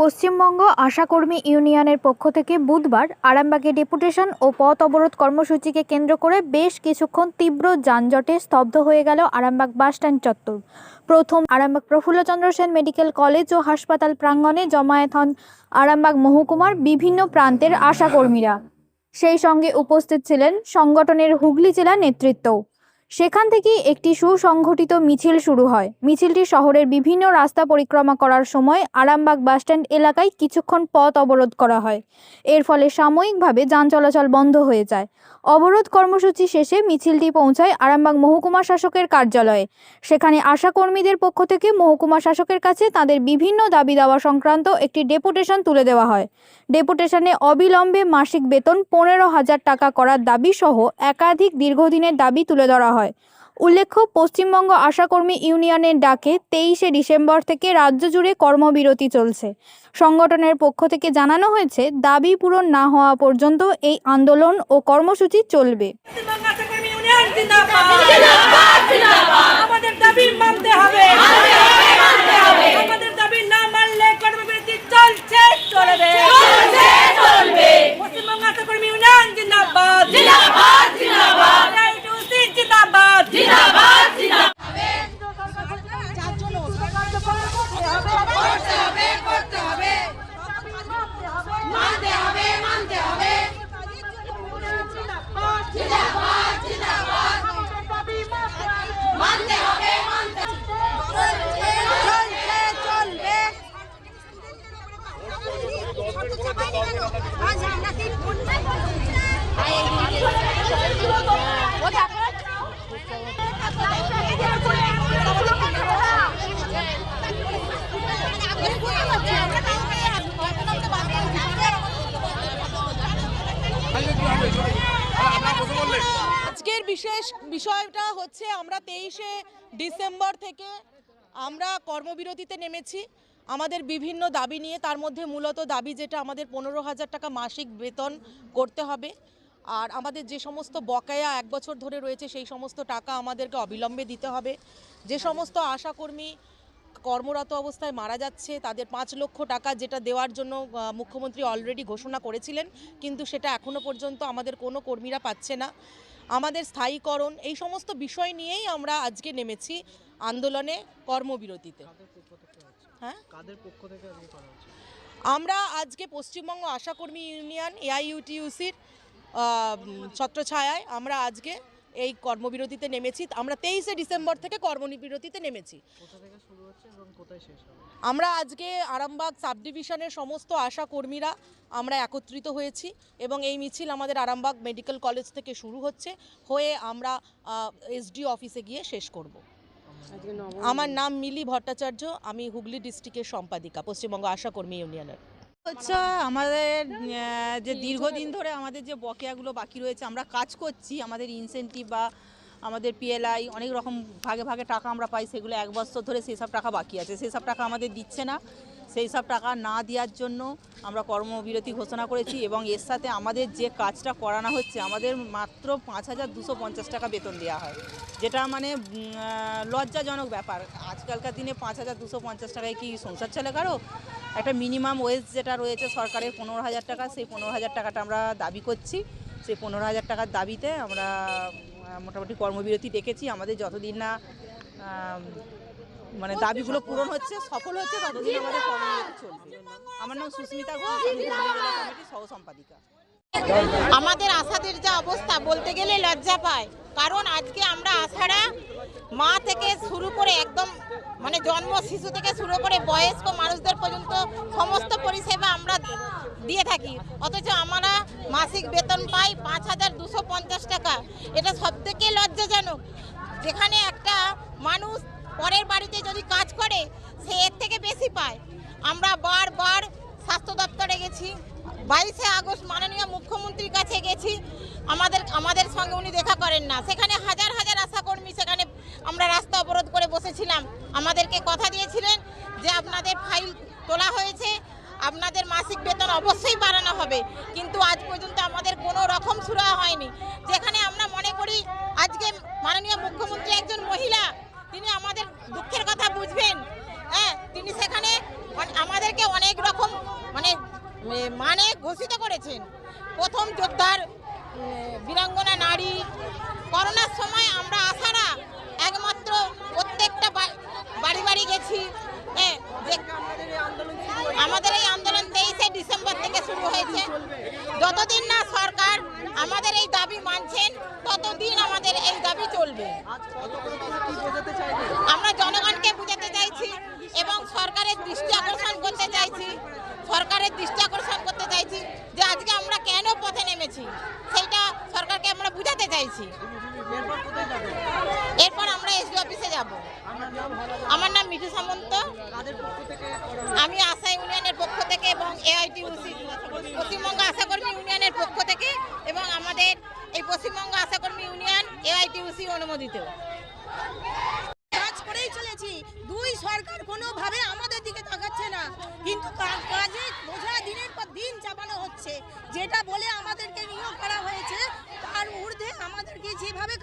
পশ্চিমবঙ্গ আশাকর্মী ইউনিয়নের পক্ষ থেকে বুধবার আরামবাগে ডেপুটেশন ও পথ অবরোধ কর্মসূচিকে কেন্দ্র করে বেশ কিছুক্ষণ তীব্র যানজটে স্তব্ধ হয়ে গেল আরামবাগ বাসস্ট্যান্ড চত্বর। প্রথম আরামবাগ প্রফুল্লচন্দ্র সেন মেডিকেল কলেজ ও হাসপাতাল প্রাঙ্গণে জমায়েত হন আরামবাগ মহকুমার বিভিন্ন প্রান্তের আশাকর্মীরা। সেই সঙ্গে উপস্থিত ছিলেন সংগঠনের হুগলি জেলা নেতৃত্বও। সেখান থেকেই একটি সুসংগঠিত মিছিল শুরু হয়। মিছিলটি শহরের বিভিন্ন রাস্তা পরিক্রমা করার সময় আরামবাগ বাসস্ট্যান্ড এলাকায় কিছুক্ষণ পথ অবরোধ করা হয়। এর ফলে সাময়িকভাবে যান চলাচল বন্ধ হয়ে যায়। অবরোধ কর্মসূচি শেষে মিছিলটি পৌঁছায় আরামবাগ মহকুমা শাসকের কার্যালয়ে। সেখানে আশাকর্মীদের পক্ষ থেকে মহকুমা শাসকের কাছে তাদের বিভিন্ন দাবি দাওয়া সংক্রান্ত একটি ডেপুটেশন তুলে দেওয়া হয়। ডেপুটেশনে অবিলম্বে মাসিক বেতন পনেরো হাজার টাকা করার দাবি সহ একাধিক দীর্ঘদিনের দাবি তুলে ধরা হয়। উল্লেখ্য, পশ্চিমবঙ্গ আশাকর্মী ইউনিয়নের ডাকে তেইশে ডিসেম্বর থেকে রাজ্য জুড়ে কর্মবিরতি চলছে। সংগঠনের পক্ষ থেকে জানানো হয়েছে, দাবি পূরণ না হওয়া পর্যন্ত এই আন্দোলন ও কর্মসূচি চলবে। আমাদের দাবি মানতে হবে। বিষয়টা হচ্ছে আমরা তেইশে ডিসেম্বর থেকে আমরা কর্মবিরতিতে নেমেছি। আমাদের বিভিন্ন দাবি নিয়ে তার মধ্যে মূলত দাবি যেটা আমাদের পনেরো হাজার টাকা মাসিক বেতন করতে হবে। আর আমাদের যে সমস্ত বকেয়া এক বছর ধরে রয়েছে সেই সমস্ত টাকা আমাদেরকে অবিলম্বে দিতে হবে। যে সমস্ত আশাকর্মী কর্মরত অবস্থায় মারা যাচ্ছে, তাদের পাঁচ লক্ষ টাকা যেটা দেওয়ার জন্য মুখ্যমন্ত্রী অলরেডি ঘোষণা করেছিলেন, কিন্তু সেটা এখনও পর্যন্ত আমাদের কোনো কর্মীরা পাচ্ছে না। আমাদের স্থায়ীকরণ এই সমস্ত বিষয় নিয়েই আমরা আজকে নেমেছি আন্দোলনে কর্মবিরতিতে। হ্যাঁ? কাদের পক্ষ থেকে আমরা আজকে পশ্চিমবঙ্গ আশাকর্মী ইউনিয়ন এআইইউটিউসির ছত্রছায়ায় আমরা আজকে এই কর্মবিরতিতে নেমেছি। আমরা তেইশে ডিসেম্বর থেকে কর্মবিরতিতে নেমেছি। আমরা আজকে আরামবাগ সাব ডিভিশনের সমস্ত আশা কর্মীরা আমরা একত্রিত হয়েছি এবং এই মিছিল আমাদের আরামবাগ মেডিকেল কলেজ থেকে শুরু হচ্ছে। হয়ে আমরা এসডি অফিসে গিয়ে শেষ করব। আমার নাম মিলি ভট্টাচার্য আমি হুগলি ডিস্ট্রিক্টের সম্পাদিকা পশ্চিমবঙ্গ আশা কর্মী ইউনিয়নের। হচ্ছে আমাদের যে দীর্ঘদিন ধরে আমাদের যে বকেয়াগুলো বাকি রয়েছে, আমরা কাজ করছি, আমাদের ইনসেন্টিভ বা আমাদের পিএলআই অনেক রকম ভাগে ভাগে টাকা আমরা পাই, সেগুলো এক বছর ধরে সেই সব টাকা বাকি আছে। সেই সব টাকা আমাদের দিচ্ছে না। সেই সব টাকা না দেওয়ার জন্য আমরা কর্মবিরতি ঘোষণা করেছি এবং এর সাথে আমাদের যে কাজটা করানো হচ্ছে, আমাদের মাত্র পাঁচ হাজার দুশো পঞ্চাশ টাকা বেতন দেওয়া হয়। যেটা মানে লজ্জাজনক ব্যাপার। আজকালকার দিনে পাঁচ হাজার দুশো পঞ্চাশ টাকায় কি সংসার চলে কারও? একটা মিনিমাম ওয়েজ যেটা রয়েছে সরকারের পনেরো হাজার টাকা, সেই পনেরো হাজার টাকাটা আমরা দাবি করছি। সেই পনেরো হাজার টাকার দাবিতে আমরা মোটামুটি কর্মবিরতি দেখেছি। আমাদের যতদিন না মানে দাবিগুলো পূরণ হচ্ছে, সফল হচ্ছে, ততদিন আমাদের কর্মবিরতি চলবে। আমার নাম সুস্মিতা ঘোষ, আমি কমিটির সহ সম্পাদিকা আমাদের আশাদের যা অবস্থা, বলতে গেলে লজ্জা পায়। কারণ আজকে আমরা আশারা মা থেকে শুরু করে একদম মানে জন্ম শিশু থেকে শুরু করে বয়স্ক মানুষদের পর্যন্ত সমস্ত পরিষেবা আমরা দিয়ে থাকি। অথচ আমরা মাসিক বেতন পাই পাঁচ হাজার দুশো পঞ্চাশ টাকা। এটা সব থেকে লজ্জাজনক। যেখানে একটা মানুষ পরের বাড়িতে যদি কাজ করে, সে এর থেকে বেশি পায়। আমরা বারবার স্বাস্থ্য দপ্তরে গেছি, বাইশে আগস্ট মাননীয় মুখ্যমন্ত্রীর কাছে গেছি। আমাদের আমাদের সঙ্গে উনি দেখা করেন না। সেখানে হাজার হাজার আশাকর্মী সেখানে আমরা রাস্তা অবরোধ করে বসেছিলাম। আমাদেরকে কথা দিয়েছিলেন যে আপনাদের ফাইল তোলা হয়েছে, আপনাদের মাসিক বেতন অবশ্যই বাড়ানো হবে। কিন্তু আজ পর্যন্ত আমাদের কোনো রকম সুরা হয়নি। যেখানে আমরা মনে করি, আজকে মাননীয় মুখ্যমন্ত্রী একজন মহিলা, তিনি আমাদের দুঃখের কথা বুঝবেন। হ্যাঁ তিনি সেখানে আমাদেরকে অনেক রকম মানে মানে ঘোষিত করেছেন। প্রথম যোদ্ধার বীরাঙ্গনা নারী, করোনার সময় আমরা আসারা একমাত্র প্রত্যেকটা বা- হ্যাঁ আমাদের এই আন্দোলন তেইশে ডিসেম্বর থেকে শুরু হয়েছে। যতদিন না সরকার আমাদের এই দাবি মানছেন, ততদিন আমাদের এই দাবি চলবে। আমরা জনগণকে বুঝাতে চাইছি এবং সরকারের দৃষ্টি আকর্ষণ করতে চাইছি। সরকারের দৃষ্টি আকর্ষণ করতে চাইছি যে আজকে আমরা কেন পথে নেমেছি, সেইটা সরকারকে আমরা বুঝাতে চাইছি। এরপর আমরা এসডি অফিসে যাব। আমার নাম মিঠু সামন্ত। আমি আশা ইউনিয়নের পক্ষ থেকে এবং এআইটিউসি পশ্চিমবঙ্গ আশাকর্মী ইউনিয়নের পক্ষ থেকে এবং আমাদের এই পশ্চিমবঙ্গ আশাকর্মী ইউনিয়ন এআইটিউসি অনুমোদিত। কাজ করেই চলেছি। দুই সরকার কোনোভাবে আমাদের দিকে তাকাচ্ছে না। কিন্তু কাজে বোঝা দিনের পর দিন চাপানো হচ্ছে। যেটা বলে আমাদেরকে নিয়োগ করা হয়েছে, তার ঊর্ধ্বে আমাদেরকে যেভাবে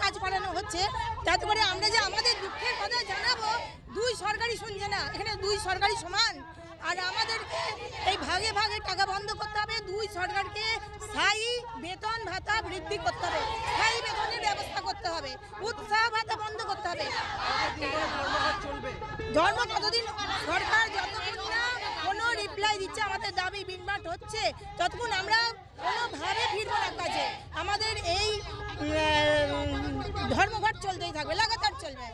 হচ্ছে। তাতে করে আমরা যে আমাদের দুঃখের কথা জানাব দুই সরকারি শুনছে না এখানে দুই সরকারি সমান। আর আমাদেরকে এই ভাগে ভাগে টাকা বন্ধ করতে হবে দুই সরকারকে স্থায়ী বেতন ভাতা বৃদ্ধি করতে হবে স্থায়ী বেতনের ব্যবস্থা করতে হবে উৎসাহ ভাতা বন্ধ করতে হবে। ধর্ম ততদিন সরকার কোনো দিচ্ছে, আমাদের দাবি বিনবাট হচ্ছে। ততক্ষণ আমরা কোনোভাবে ফিরবো না কাজে। আমাদের এই ধর্মঘট চলতেই থাকবে, লাগাতার চলবে।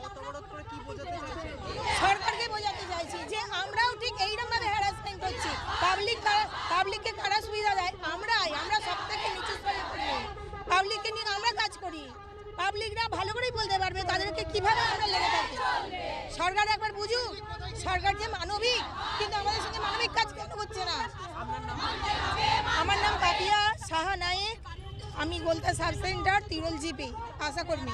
সরকারকে বোঝাতে চাইছি যে আমরাও ঠিক এইরকমভাবে হ্যারাসমেন্ট করছি। পাবলিক পাবলিককে কারা সুবিধা দেয়? আমরাই, আমরা সব থেকে নিচু পাবলিককে নিয়ে আমরা কাজ করি। পাবলিকরা ভালো করেই বলতে পারবে তাদেরকে কীভাবে আমরা লেগে থাকি। সরকার একবার বুঝুক, সরকার যে মানবিক, কিন্তু আমাদের কেন না? আমার নাম পাপিয়া সাহা নায়েক। আমি গোলতা সাব সেন্টার তিরুল আশা কর্মী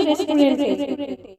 রেস্টুরেন্টে